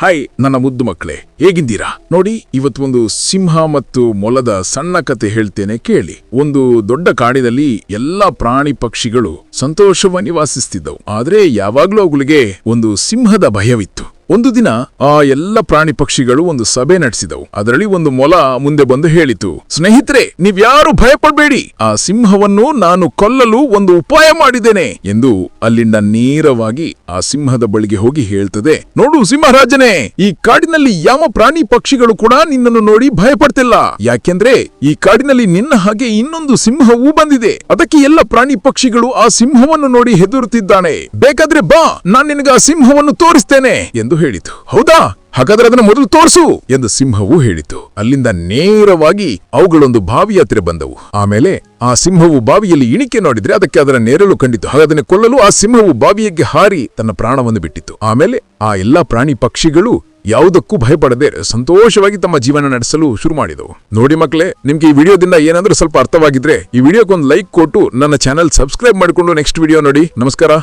Hi ನನ್ನ ಮುದ್ದು ಮಕ್ಕಳೇ, ಹೇಗಿದ್ದೀರಾ? ನೋಡಿ, ಇವತ್ತು ಒಂದು ಸಿಂಹ ಮತ್ತು ಮೊಲದ ಸಣ್ಣ ಕತೆ ಹೇಳ್ತೇನೆ ಕೇಳಿ. ಒಂದು ದೊಡ್ಡ ಕಾಡಿನಲ್ಲಿ ಎಲ್ಲಾ ಪ್ರಾಣಿ ಪಕ್ಷಿಗಳು ಸಂತೋಷವ ನಿವಾಸಿಸ್ತಿದ್ದವು. ಆದ್ರೆ ಯಾವಾಗ್ಲೂ ಅವುಗಳಿಗೆ ಒಂದು ಸಿಂಹದ ಭಯವಿತ್ತು. ಒಂದು ದಿನ ಆ ಎಲ್ಲ ಪ್ರಾಣಿ ಪಕ್ಷಿಗಳು ಒಂದು ಸಭೆ ನಡೆಸಿದವು. ಅದರಲ್ಲಿ ಒಂದು ಮೊಲ ಮುಂದೆ ಬಂದು ಹೇಳಿತು, ಸ್ನೇಹಿತರೆ, ನೀವ್ಯಾರು ಭಯಪಡಬೇಡಿ. ಆ ಸಿಂಹವನ್ನು ನಾನು ಕೊಲ್ಲಲು ಒಂದು ಉಪಾಯ ಮಾಡಿದ್ದೇನೆ ಎಂದು ಅಲ್ಲಿಂದ ನೇರವಾಗಿ ಆ ಸಿಂಹದ ಬಳಿಗೆ ಹೋಗಿ ಹೇಳ್ತದೆ, ನೋಡು ಸಿಂಹರಾಜನೇ, ಈ ಕಾಡಿನಲ್ಲಿ ಯಾವ ಪ್ರಾಣಿ ಪಕ್ಷಿಗಳು ಕೂಡ ನಿನ್ನನ್ನು ನೋಡಿ ಭಯಪಡ್ತಿಲ್ಲ. ಯಾಕೆಂದ್ರೆ ಈ ಕಾಡಿನಲ್ಲಿ ನಿನ್ನ ಹಾಗೆ ಇನ್ನೊಂದು ಸಿಂಹವೂ ಬಂದಿದೆ. ಅದಕ್ಕೆ ಎಲ್ಲ ಪ್ರಾಣಿ ಪಕ್ಷಿಗಳು ಆ ಸಿಂಹವನ್ನು ನೋಡಿ ಹೆದರುತ್ತಿದ್ದಾನೆ. ಬೇಕಾದ್ರೆ ಬಾ, ನಾನ್ ನಿನಗೆ ಆ ಸಿಂಹವನ್ನು ತೋರಿಸ್ತೇನೆ ಎಂದು ಹೇಳಿತು. ಹೌದಾ? ಹಾಗಾದ್ರೆ ಅದನ್ನು ಮೊದಲು ತೋರಿಸು ಎಂದು ಸಿಂಹವು ಹೇಳಿತು. ಅಲ್ಲಿಂದ ನೇರವಾಗಿ ಅವುಗಳೊಂದು ಬಾವಿಯ ಹತ್ತಿರ ಬಂದವು. ಆಮೇಲೆ ಆ ಸಿಂಹವು ಬಾವಿಯಲ್ಲಿ ಇಣಿಕೆ ನೋಡಿದ್ರೆ ಅದಕ್ಕೆ ಅದರ ನೆರಳು ಕಂಡಿತು. ಹಾಗಾದನೆ ಕೊಲ್ಲಲು ಆ ಸಿಂಹವು ಬಾವಿಯಕ್ಕೆ ಹಾರಿ ತನ್ನ ಪ್ರಾಣವನ್ನು ಬಿಟ್ಟಿತ್ತು ಆಮೇಲೆ ಆ ಎಲ್ಲಾ ಪ್ರಾಣಿ ಪಕ್ಷಿಗಳು ಯಾವುದಕ್ಕೂ ಭಯಪಡದೆ ಸಂತೋಷವಾಗಿ ತಮ್ಮ ಜೀವನ ನಡೆಸಲು ಶುರು ಮಾಡಿದವು. ನೋಡಿ ಮಕ್ಕಳೇ, ನಿಮ್ಗೆ ಈ ವಿಡಿಯೋದಿಂದ ಏನಾದರೂ ಸ್ವಲ್ಪ ಅರ್ಥವಾಗಿದ್ರೆ ಈ ವಿಡಿಯೋಕ್ಕೊಂದು ಲೈಕ್ ಕೊಟ್ಟು ನನ್ನ ಚಾನಲ್ ಸಬ್ಸ್ಕ್ರೈಬ್ ಮಾಡಿಕೊಂಡು ನೆಕ್ಸ್ಟ್ ವಿಡಿಯೋ ನೋಡಿ. ನಮಸ್ಕಾರ.